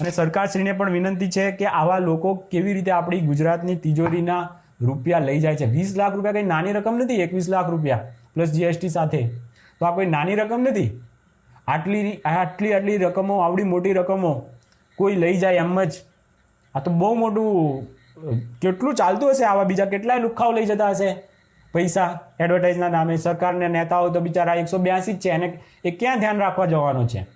અને સરકારશ્રીને પણ વિનંતી છે કે આવા લોકો કેવી રીતે આપણી ગુજરાતની તિજોરીના રૂપિયા લઈ જાય છે. વીસ લાખ રૂપિયા કંઈ નાની રકમ નથી, એકવીસ લાખ રૂપિયા પ્લસ જીએસટી સાથે. તો આ કોઈ નાની રકમ નથી? આટલી આટલી આટલી રકમો, આવડી મોટી રકમો કોઈ લઈ જાય એમ જ? આ તો બહુ મોટું, કેટલું ચાલતું હશે આવા બીજા કેટલાય લુખાઓ લઈ જતા હશે? પૈસા એડવર્ટાઇઝના નામે, સરકારને નેતાઓ તો બિચારા એકસો બ્યાસી જ છે. એને એ ક્યાં ધ્યાન રાખવા જવાનું છે?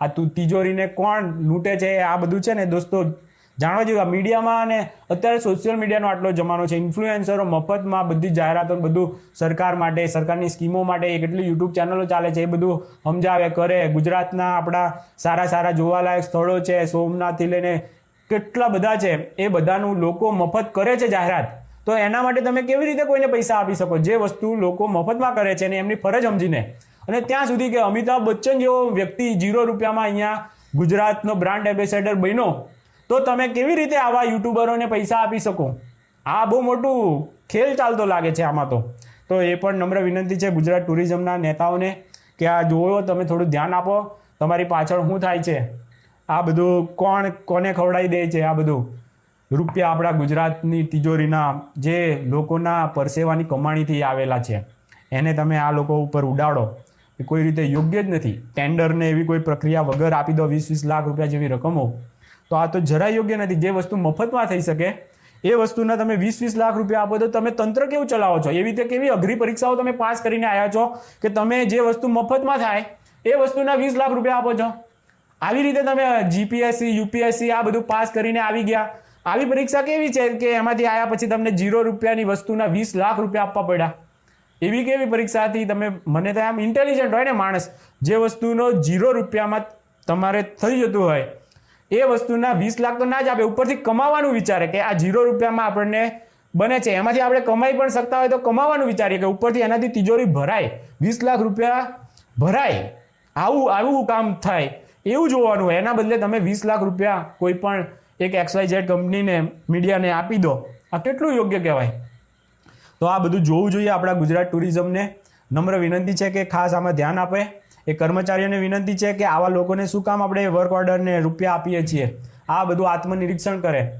આ તું તિજોરીને કોણ લૂંટે છે આ બધું છે ને દોસ્તો, જાણવા જેવું આ મીડિયામાં અને અત્યારે સોશિયલ મીડિયાનો આટલો જમાનો છે ઇન્ફ્લુએન્સરો મફતમાં બધી જાહેરાતો બધું સરકાર માટે, સરકારની સ્કીમો માટે કેટલી યુટ્યુબ ચેનલો ચાલે છે એ બધું સમજાવે, કરે. ગુજરાતના આપણા સારા સારા જોવાલાયક સ્થળો છે, સોમનાથથી લઈને કેટલા બધા છે, એ બધાનું લોકો મફત કરે છે જાહેરાત. તો એના માટે તમે કેવી રીતે કોઈને પૈસા આપી શકો? જે વસ્તુ લોકો મફતમાં કરે છે ને એમની ફરજ સમજીને. અને ત્યાં સુધી કે અમિતાભ બચ્ચન જેવો વ્યક્તિ જીરો રૂપિયામાં અહીંયા ગુજરાતનો બ્રાન્ડ એમ્બેસેડર બન્યો, તો તમે કેવી રીતે આવા યુટ્યુબરોને પૈસા આપી શકો? આ બહુ મોટું ખેલ ચાલતો લાગે છે આમાં તો. તો એ પણ નમ્ર વિનંતી છે ગુજરાત ટુરિઝમના નેતાઓને કે આ જોવો, તમે થોડું ધ્યાન આપો. તમારી પાછળ શું થાય છે? આ બધું કોણ કોને ખવડાવી દે છે આ બધું? રૂપિયા આપણા ગુજરાતની તિજોરીના જે લોકોના પરસેવાની કમાણીથી આવેલા છે. એને તમે આ લોકો ઉપર ઉડાડો. એ કોઈ રીતે યોગ્ય જ નથી. ટેન્ડરને એવી કોઈ પ્રક્રિયા વગર આપી દો વીસ વીસ લાખ રૂપિયા જેવી રકમો, તો આ તો જરા યોગ્ય નથી. જે વસ્તુ મફતમાં થઈ શકે, એ વસ્તુના તમે વીસ વીસ લાખ રૂપિયા આપો તો તમે તંત્ર કેવું ચલાવો છો? એવી રીતે કેવી અઘરી પરીક્ષાઓ તમે પાસ કરીને આવ્યા છો કે તમે જે વસ્તુ મફતમાં થાય, એ વસ્તુના વીસ લાખ રૂપિયા આપો છો? આવી રીતે તમે જીપીએસસી યુપીએસસી આ બધું પાસ કરીને આવી ગયા. આવી પરીક્ષા કેવી છે કે એમાંથી આવ્યા પછી તમને જીરો રૂપિયાની વસ્તુના વીસ લાખ રૂપિયા આપવા પડ્યા? એવી કેવી પરીક્ષા હતી? તમે મને તો આમ ઇન્ટેલિજન્ટ હોય ને માણસ, જે વસ્તુનો જીરો રૂપિયામાં તમારે થઈ જતું હોય, એ વસ્તુના વીસ લાખ તો ના જ આપે. ઉપરથી કમાવાનું વિચારે કે આ જીરો રૂપિયામાં આપણને બને છે. એમાંથી આપણે કમાઈ પણ શકતા હોય તો કમાવાનું વિચારીએ કે ઉપરથી એનાથી તિજોરી ભરાય. વીસ લાખ રૂપિયા ભરાય. આવું આવું કામ થાય. એવું જોવાનું હોય. એના બદલે તમે વીસ લાખ રૂપિયા કોઈ પણ એક એક્સવાય ઝેડ કંપનીને, મીડિયાને આપી દો. આ કેટલું યોગ્ય કહેવાય? તો આ બધું જોવું જોઈએ આપણા ગુજરાત ટુરિઝમને. નમ્ર વિનંતી છે કે ખાસ આમાં ધ્યાન આપે. એ કર્મચારીઓને વિનંતી છે કે આવા લોકોને શું કામ આપણે વર્ક ઓર્ડરને રૂપિયા આપીએ છીએ? આ બધું આત્મનિરીક્ષણ કરે.